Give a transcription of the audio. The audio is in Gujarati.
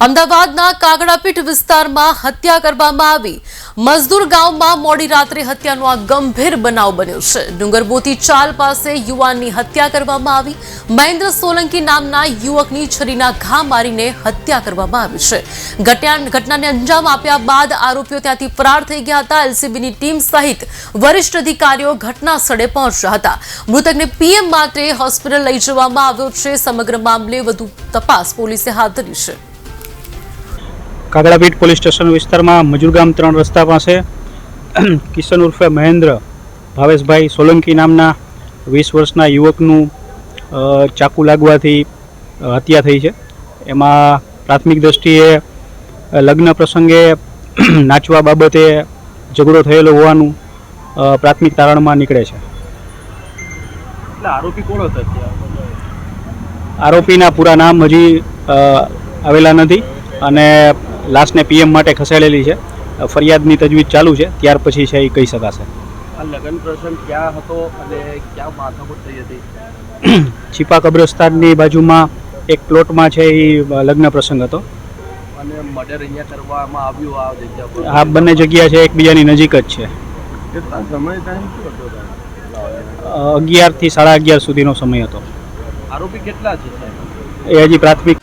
અમદાવાદના કાગડાપીઠ વિસ્તારમાં હત્યા કરવામાં આવી. મજદૂર ગામમાં મોડી રાત્રે હત્યાનો આ ગંભીર બનાવ બન્યો છે. ડુંગરબોથી ચાલ પાસે યુવાનની હત્યા કરવામાં આવી. મહેન્દ્ર સોલંકી નામના યુવકની છરીના ઘા મારીને હત્યા કરવામાં આવી છે. ઘટના- ઘટનાને અંજામ આપ્યા બાદ આરોપીઓ ત્યાંથી ફરાર થઈ ગયા હતા. એલસીબીની ટીમ સહિત વરિષ્ઠ અધિકારીઓ ઘટના સ્થળે પહોંચ્યા હતા. મૃતકને પીએમ માટે હોસ્પિટલ લઈ જવામાં આવ્યો છે. સમગ્ર મામલે વધુ તપાસ પોલીસે હાથ ધરી છે. કાગડાપીઠ પોલીસ સ્ટેશન વિસ્તારમાં મજુરગામ ત્રણ રસ્તા પાસે કિશન ઉર્ફે મહેન્દ્ર ભાવેશભાઈ સોલંકી નામના વીસ વર્ષના યુવકનું ચાકુ લાગવાથી હત્યા થઈ છે. એમાં પ્રાથમિક દ્રષ્ટિએ લગ્ન પ્રસંગે નાચવા બાબતે ઝઘડો થયેલો હોવાનું પ્રાથમિક તારણમાં નીકળે છે. આરોપી કોણ હતા આરોપીના પૂરા નામ હજી આવેલા નથી અને લાશને પીએમ માટે ખસેડેલી છે. ફરિયાદની તજવીજ ચાલુ છે. ત્યાર પછી છે એ કહી શકાશે. આ લગ્ન પ્રસંગ ક્યાં હતો અને ક્યાં માથાકૂટ થઈ હતી? છીપા કબ્રસ્તાનની બાજુમાં એક પ્લોટમાં છે એ લગ્ન પ્રસંગ હતો. અને મર્ડર અહીંયા કરવામાં આવ્યું આ જગ્યા પર? આ બંને જગ્યા છે એકબીજાની નજીક જ છે. કેટલા સમય ટાઈમ શું હતો અગિયારથી સાડા અગિયાર સુધીનો સમય હતો. આરોપી કેટલા છે? એ હજી પ્રાથમિક